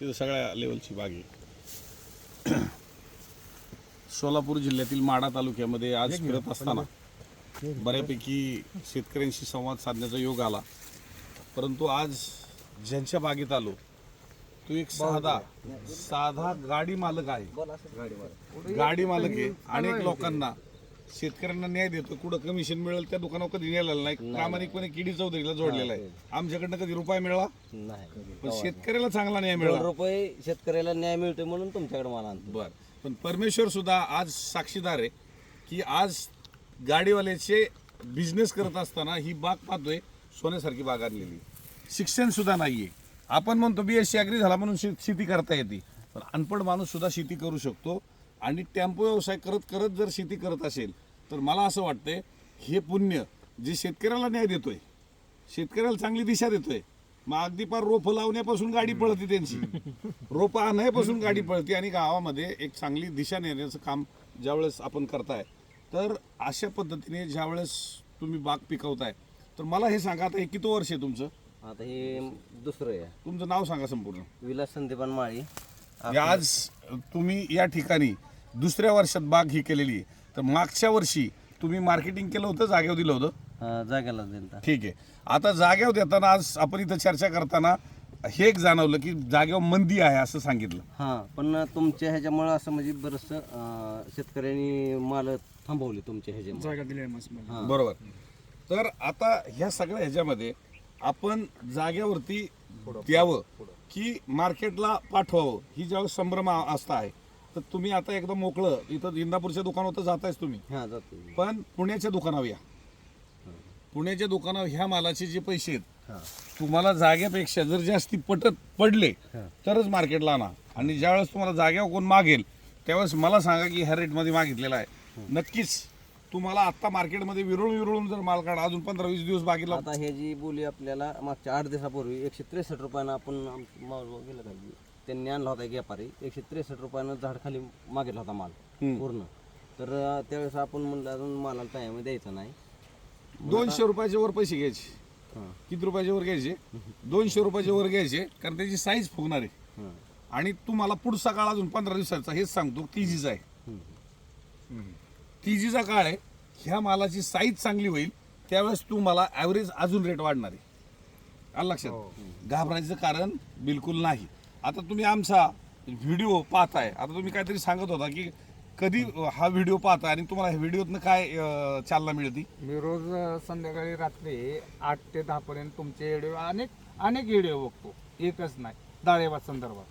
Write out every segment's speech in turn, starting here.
तिथं सगळ्या लेवलची बाग आहे. सोलापूर जिल्ह्यातील माडा तालुक्यामध्ये आज फिरत असताना बऱ्यापैकी शेतकऱ्यांशी संवाद साधण्याचा योग आला. परंतु आज ज्यांच्या बागेत आलो तो एक साधा साधा गाडी मालक आहे. गाडी मालक आहे. अनेक लोकांना शेतकऱ्यांना न्याय देतो कुठं कमिशन मिळेल त्या दुकानावर कधी नेलेलं नाही. प्रामाणिकपणे किडी चौधरीला जोडलेला आहे. आमच्याकडनं कधी रुपये मिळाला? नाही पण शेतकऱ्याला चांगला न्याय दोन मिळाला रुपये शेतकऱ्याला न्याय मिळतोय म्हणून तुमच्याकडे मला आणतो बर. पण परमेश्वर सुद्धा आज साक्षीदार आहे की आज गाडीवाल्याचे बिझनेस करत असताना ही बाग पाहतोय सोन्यासारखी बाग आणलेली. शिक्षण सुद्धा नाहीये. आपण म्हणतो बी एस सी झाला म्हणून शे- शेती करता येते. पण अनपढ माणूस सुद्धा शेती करू शकतो. आणि टेम्पो व्यवसाय करत करत जर शेती करत असेल तर मला असं वाटतंय हे पुण्य जे शेतकऱ्याला न्याय देतोय शेतकऱ्याला चांगली दिशा देतोय मग अगदी पार रोप लावण्यापासून गाडी पळते त्यांची. रोप आणण्यापासून गाडी पळते आणि गावामध्ये एक चांगली दिशा नेण्याचं काम ज्यावेळेस आपण करताय तर अशा पद्धतीने ज्यावेळेस तुम्ही बाग पिकवताय तर मला हे सांगा आता हे किती वर्ष आहे तुमचं? आता हे दुसरं आहे. तुमचं नाव सांगा संपूर्ण. विलास संदीपान माळी. हे आज तुम्ही या ठिकाणी दुसऱ्या वर्षात बाग ही केलेली आहे. तर मागच्या वर्षी तुम्ही मार्केटिंग केलं होतं जागेवर दिलं होतं? अं, जागेला दिलता. ठीक आहे. आता जागेवर देताना आज आपण इथं चर्चा करताना हे एक जाणवलं की जागेवर मंदी आहे असं सांगितलं. हां पण तुमच्या ह्याच्यामुळं असं म्हणजे बरंचसं शेतकऱ्यांनी माल थांबवले तुमच्या ह्याच्यामुळे. जागा दिली आहे मस्त हां. बरोबर. तर आता ह्या सगळ्या ह्याच्यामध्ये आपण जागेवरती द्यावं की मार्केटला पाठवावं ही ज्यावेळेस संभ्रम असता आहे. तर तुम्ही आता एकदम मोकळं. इथं इंदापूरच्या दुकानावर तर जातायच तुम्ही. हां जातो पण पुण्याच्या दुकानावर या. पुण्याच्या दुकानावर ह्या मालाचे जे पैसे आहेत हां. तुम्हाला जागेपेक्षा जर जास्ती पटत पडले हां. तरच मार्केटला आणा. आणि ज्यावेळेस तुम्हाला जागेवर कोण मागेल त्यावेळेस मला सांगा की ह्या रेटमध्ये मागितलेला आहे. नक्कीच तुम्हाला आत्ता मार्केटमध्ये विरळून विरळून जर माल काढा अजून पंधरा वीस दिवस बाकीला आता हे जी बोली आपल्याला मागच्या आठ दिवसापूर्वी एकशे त्रेसष्ट रुपयानं आपण माल गेलं का त्यांनी आणला होता एक व्यापारी. एकशे त्रेसष्ट रुपयानं झाड खाली मागितला होता माल. पूर्ण. तर अं, त्यावेळेस आपण म्हणलं अजून मालाला टाइम द्यायचा नाही. दोनशे रुपयाच्या वर पैसे घ्यायचे. हां. किती रुपयाच्या वर घ्यायचे? दोनशे रुपयाच्या वर घ्यायचे कारण त्याची साईज फुगणार आहे. हां. आणि तुम्हाला पुढचा काळ अजून पंधरा दिवसाचा हेच सांगतो तिजीचा आहे. तिजीचा काळ आहे ह्या मालाची साईज चांगली होईल त्यावेळेस तुम्हाला ॲव्हरेज अजून रेट वाढणार आहे. आलं लक्षात? घाबरायचं कारण बिलकुल नाही. आता तुम्ही आमचा व्हिडिओ पाहताय. आता तुम्ही काहीतरी सांगत होता की कधी हा व्हिडिओ पाहताय आणि तुम्हाला ह्या व्हिडिओतनं काय अं, चालना मिळते? मी रोज संध्याकाळी रात्री आठ ते दहा पर्यंत तुमचे व्हिडिओ अनेक अनेक व्हिडिओ बघतो. एकच नाही डाळेबा संदर्भात.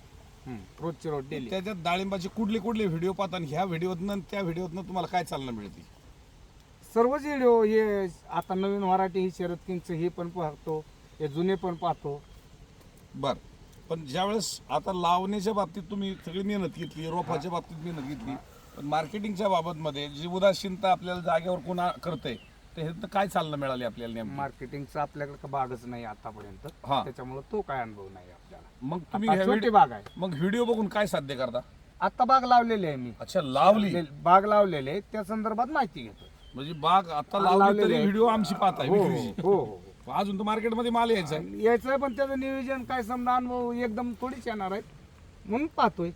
रोजचे रोज डेली त्याच्यात डाळिंबाचे कुठले कुठले व्हिडिओ पाहता आणि ह्या व्हिडिओतनं आणि त्या व्हिडिओतनं तुम्हाला काय चालना मिळते? सर्वच व्हिडिओ हे आता नवीन मराठी ही शरद किंगचं हे पण पाहतो हे जुने पण पाहतो. बर. पण ज्यावेळेस आता लावण्याच्या बाबतीत तुम्ही सगळी मेहनत घेतली रोपाच्या बाबतीत मेहनत घेतली पण मार्केटिंगच्या बाबतमध्ये जी उदासीनता आपल्याला जागेवर कोणा करते ते ह्यातनं काय चालना मिळाली आपल्याला नेमकं? मार्केटिंगचा आपल्याकडे का बागच नाही आतापर्यंत? हा. त्याच्यामुळे तो काय अनुभव नाही आपल्याला. मग तुम्ही आता ह्या छोटी व्हिडिओ बाग आहे. मग व्हिडिओ बघून काय साध्य करता? आता बाग लावलेली आहे मी. अच्छा लावली? बाग लावलेली आहे. त्या संदर्भात माहिती घेतो म्हणजे बाग आता हा, लावली लावलेली तरी आहे. व्हिडिओ आमची पाहताय हो विक्रीची. हो हो हो. अजून तर मार्केटमध्ये माल यायचा. आहे. यायचं पण त्याचं नियोजन काय समजा अनुभव एकदम थोडीच येणार आहेत. म्हणून पाहतोय.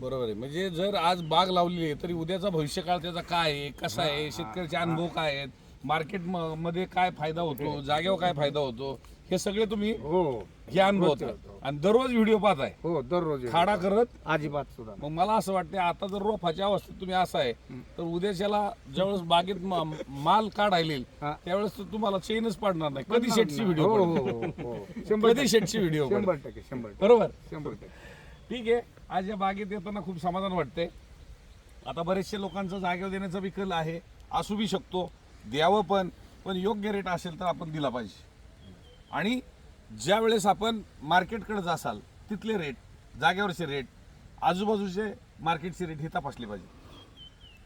बरोबर आहे. म्हणजे जर आज बाग लावली आहे तरी उद्याचा भविष्यकाळ त्याचा काय आहे कसा आहे शेतकऱ्याचे अनुभव काय आहेत मार्केट म- मध्ये काय फायदा होतो जागेवर काय फायदा होतो हे सगळे तुम्ही हो. हे अनुभव आणि दररोज व्हिडिओ पाहताय. हो दररोज खाडा करत. अजिबात सुद्धा मग मला असं वाटतं आता जर रोपाच्या अवस्थेत तुम्ही असं आहे तर उद्याच्याला ज्यावेळेस बागेत म- माल काढायला येईल हा. त्यावेळेस तर तुम्हाला चेनच पडणार नाही. कधी शेटची व्हिडिओ हो? हो हो, हो. शंभर कधी शेटची व्हिडिओ? शंभर टक्के शंभर टक्के. बरोबर? शंभर टक्के. ठीक आहे. आज या बागेत येताना खूप समाधान वाटते आता बरेचसे लोकांचं जागेवर देण्याचा विकल आहे. असू बी शकतो द्यावं पण पण योग्य रेट असेल तर आपण दिला पाहिजे. आणि ज्या वेळेस आपण मार्केटकडे जासाल तिथले रेट जागेवरचे रेट आजूबाजूचे मार्केटचे रेट हे तपासले पाहिजे.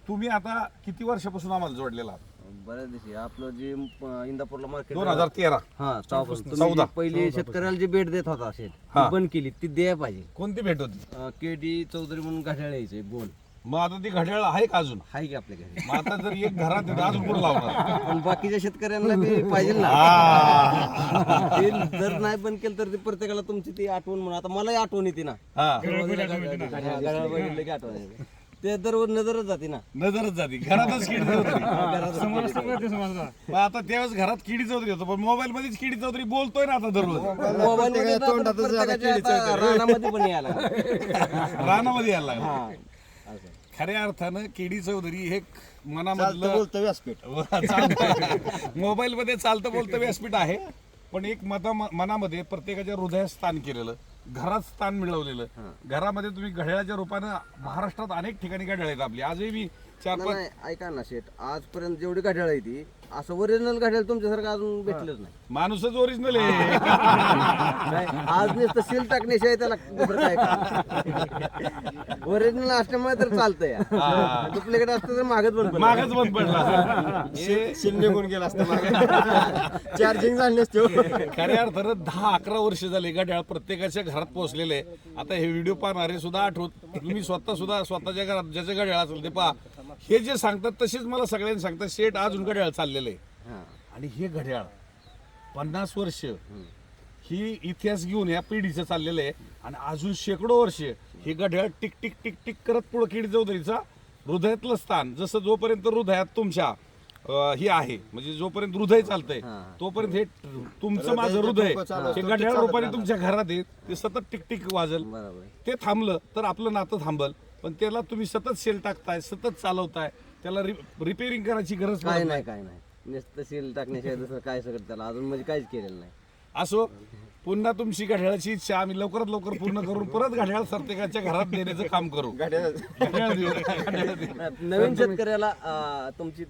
तुम्ही आता किती वर्षापासून आम्हाला जोडलेला आहात? बऱ्याच दिवशी. आपलं जे अं, इंदापूरला मार्केट दोन हजार तेरा. हा तेव्हापासून चौदा. पहिले शेतकऱ्याला जी भेट देत होता असेल हा. ती बंद केली. ती द्यायला पाहिजे. कोणती भेट होती? के डी चौधरी म्हणून गाठ्याला यायचे बोल. मग आता ती घड्याळ आहे का अजून? आहे की आपल्या घरी? मग आता जर एक घरात तर अजून कुठं लावणार? पण बाकीच्या शेतकऱ्यांना ते पाहिजे ना. हा. ते जर नाही बंद केलं तर ते प्रत्येकाला तुमची ती आठवण म्हणून. आता मलाही आठवण येते ना. हा. घड्याळ बघितलं की आठवण येते ते दर नजरच जाते ना. नजरच जाते. घरातच किडी चौधरी. मग आता त्यावेळेस घरात किडी चौधरी होतो पण मोबाईल मध्येच किडी चौधरी बोलतोय ना आता दररोज. मोबाईल रानामध्ये पण यायला लागलं. रानामध्ये यायला लागला. हा. असं. खऱ्या अर्थानं केडी चौधरी हे मनामधलं मोबाईल मध्ये चालतं बोलतं व्यासपीठ आहे. पण एक मता मनामध्ये प्रत्येकाच्या हृदयात स्थान केलेलं घरात स्थान मिळवलेलं. घरामध्ये तुम्ही घड्याळाच्या रूपानं महाराष्ट्रात अनेक ठिकाणी घड्याळ आहेत आपली. आजही मी चार नाही, पाच नाही, ऐका ना शेठ. आजपर्यंत जेवढी घड्याळ आहे ती असं ओरिजिनल घड्याळ तुमच्यासारखं अजून भेटलंच नाही. माणूसच ओरिजिनल आहे. आज नुसतं सील टाकण्याशिवाय त्याला दुसरं काय ओरिजिनल असल्यामुळे तर चालतंय. डुप्लिकेट असतं तर मागच बंद पडलं. मागच बंद पडला हे शून्य गुण गेला असतं चार्जिंग झाली नसते खऱ्या अर्थानं दहा अकरा वर्ष झाले घड्याळ प्रत्येकाच्या घरात पोहोचलेले. आहे आता हे व्हिडिओ पाहणारे सुद्धा आठवत. तुम्ही स्वतः सुद्धा स्वतःच्या घरात ज्याचं घड्याळ असेल ते पहा. हे जे सांगतात तसेच मला सगळ्यांनी सांगतात शेट अजून घड्याळ चाललेलं आहे. आणि हे घड्याळ पन्नास वर्ष ही इतिहास घेऊन या पिढीचं चाललेलं आहे. आणि अजून शेकडो वर्ष हे घड्याळ टिक टिक टिक टिक करत पुढं किडी चौधरीचा हृदयातलं स्थान जसं जोपर्यंत हृदयात तुमच्या हे आहे म्हणजे जोपर्यंत हृदय चालतंय. तोपर्यंत हे तुमचं माझं हृदय हे घड्याळ रूपाने तुमच्या घरात आहे ते सतत टिक टिक वाजल. ते थांबलं तर आपलं नातं थांबल. पण त्याला तुम्ही सतत सेल टाकताय सतत चालवताय त्याला रिपेअरिंग करायची गरज काय नाही काय नाही नुसतं सील टाकण्याशिवाय दुसरं काय सगळं त्याला अजून म्हणजे काहीच केलेलं नाही असो पुन्हा तुमची घड्याळाची इच्छा आम्ही लवकरात लवकर पूर्ण करून परत घड्याळ प्रत्येकाच्या घरात देण्याचं काम करू घड्याळ देऊ. घड्याळ देऊ. नवीन शेतकऱ्याला अं, तुमची